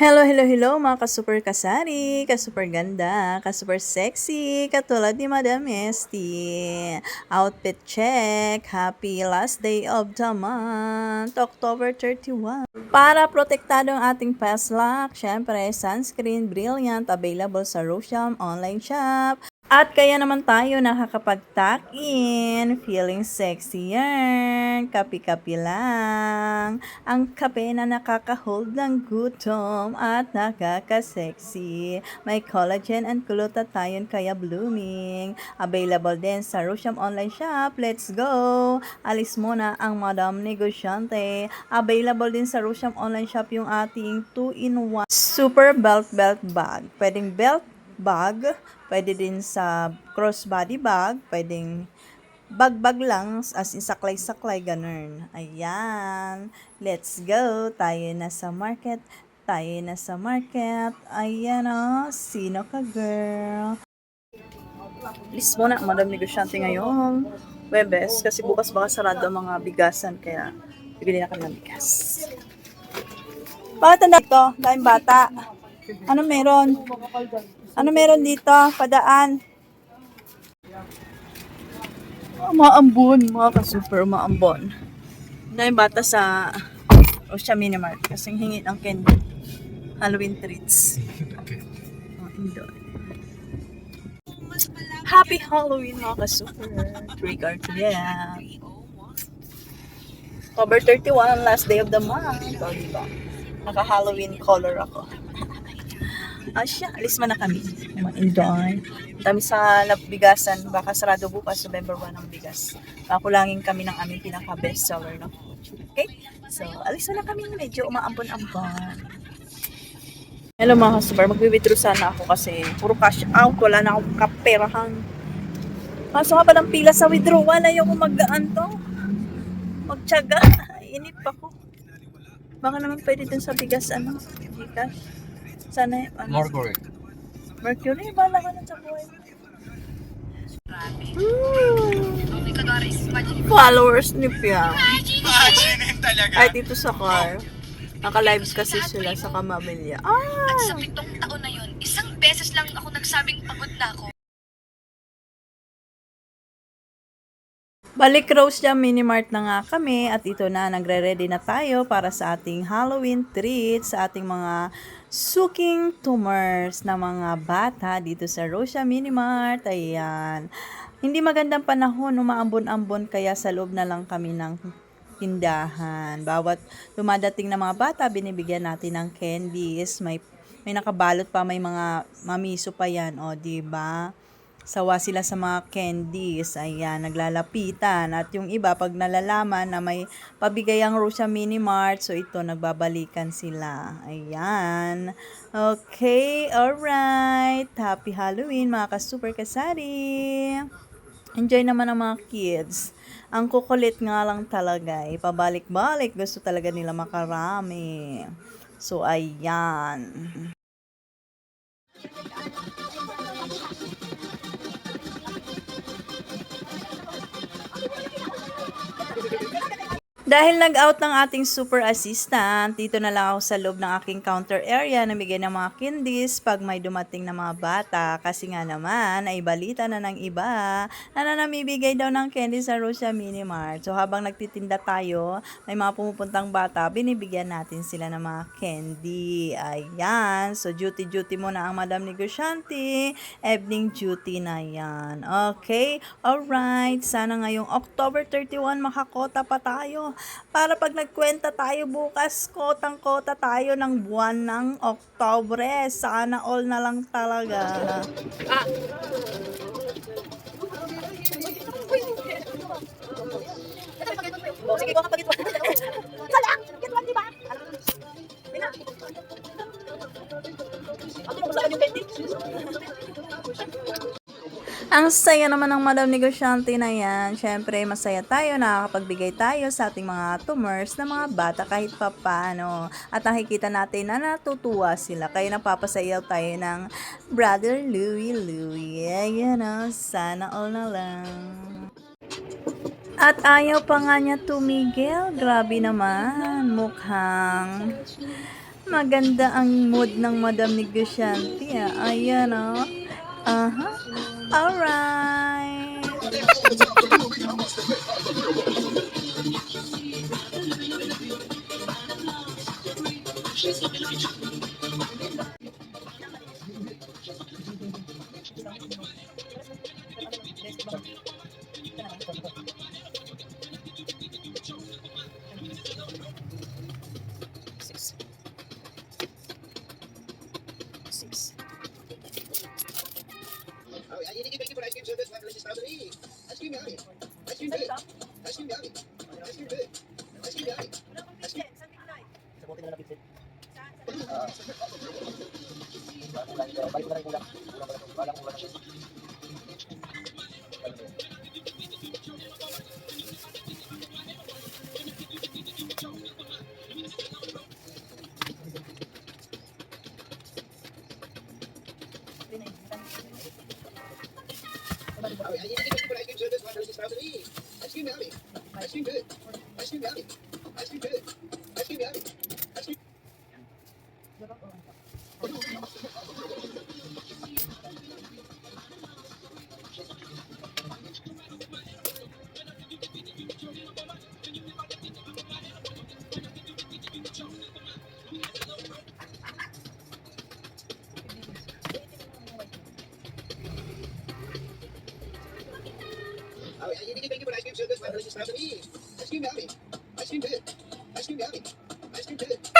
Hello, hello, hello mga ka-super kasari, ka-super ganda, ka-super sexy, katulad ni Madam Esty. Outfit check, happy last day of the month, October 31. Para protektado ang ating past luck, syempre, sunscreen brilliant, available sa Rosham online shop. At kaya naman tayo nakakapag-tuck-in, feeling sexy yan, kapi-kapi lang. Ang kape na nakaka-hold ng gutom at nakaka-sexy. May collagen and glutathione kaya blooming. Available din sa Rosham online shop. Let's go! Alis muna ang Madam Negosyante. Available din sa Rosham online shop yung ating 2-in-1 super belt belt bag. Pwedeng belt bag, pwede din sa crossbody bag, pwedeng bag-bag lang, as in saklay-saklay, ganun. Ayan. Let's go. Tayo na sa market. Tayo na sa market. Ayan o. Sino ka, girl? List muna, madam negosyante ngayon. Webes, kasi bukas baka sarado ang mga bigasan, kaya bigyan na kami ng bigas. Bakit ang dito? Dahil bata. Ano meron? Ano meron dito? Padaan. Umaambon, mga ka-super umaambon. Na yung bata sa Osha Minimart kasing hingi ng candy. Halloween treats. Oh, indoor. Happy Halloween mga ka-super. Regard to them. October 31, last day of the month. O, diba? Naka-Halloween color ako. Ah, siya. Alis man na kami. Ma-enjoy. Kami sa bigasan. Baka sarado bukas. November 1 ang bigas. Kakulangin kami ng aming pinaka-best seller. No? Okay? So, alis na kami. Medyo umaampon-ampon. Hello mga customer. Magwi-withdraw sana ako kasi puro cash out. Wala na akong kaperahan. Kaso nga pa ng pila sa withdrawal. Ayaw ko mag-gaan to. Magtyaga. Inip ako. Baka naman pwede dun sa bigas ano. Gcash. Sana ano, Mercury. Mercury, bala ka na sa buhay. Followers ni Pia. Imagine talaga. Ay, dito sa car. Naka-lives kasi sila sa kamamilya. At sa Ah! pitong taon na yun, isang beses lang ako nagsabing pagod na ako. Balik Rose Jam Mini Mart na nga kami at ito na, nagre-ready na tayo para sa ating Halloween treat sa ating mga suking tumors na mga bata dito sa Rosia Mini Mart. Ayan. Hindi magandang panahon, umaambon-ambon kaya sa loob na lang kami ng tindahan. Bawat dumadating na mga bata, binibigyan natin ng candies. May may nakabalot pa, may mga mamiso pa yan, o, di ba? Sawa sila sa mga candies. Ayan, naglalapitan. At yung iba, pag nalalaman na may pabigay ang Rosia Mini Mart, so ito, nagbabalikan sila. Ayan. Okay, alright. Happy Halloween, mga ka-super kasari. Enjoy naman ang mga kids. Ang kukulit nga lang talaga, eh. Pabalik-balik. Gusto talaga nila makarami. So, ayan. Dahil nag-out ng ating super assistant, dito na lang ako sa loob ng aking counter area namigay ng mga candies pag may dumating na mga bata. Kasi nga naman, ay balita na ng iba na nanamibigay daw ng candies sa Rosia Mini Mart. So habang nagtitinda tayo, may mga pumupuntang bata, binibigyan natin sila ng mga candy. Ayan. So duty-duty muna ang Madam Negosyante. Evening duty na yan. Okay? Alright. Sana ngayong October 31 makakota pa tayo para pag nagkwenta tayo bukas, kotang-kota tayo ng buwan ng Oktobre. Sana all na lang talaga. Oh, Ang saya naman ng Madam Negosyante na yan. Siyempre, masaya tayo, nakakapagbigay tayo sa ating mga tumors na mga bata kahit papano. At nakikita natin na natutuwa sila. Kaya napapasayaw tayo ng Brother Louie Louie. Yeah, oh, you know, sana all na lang. At ayaw pa nga niya tumigil. Grabe naman. Mukhang maganda ang mood ng Madam Negosyante. Ah. Ayan, oh. Aha. Uh-huh. All right. Six. Six. service, mga klaseng strawberry. Ice cream yari. Ice cream yari. Ice cream yari. Ice na napitsin. Sa. Sa. Sa. Sa buti na napitsin. Sa buti na I see you Hershey's Special E. Ice cream yummy. Ice cream good. Ice cream yummy. Ice cream good.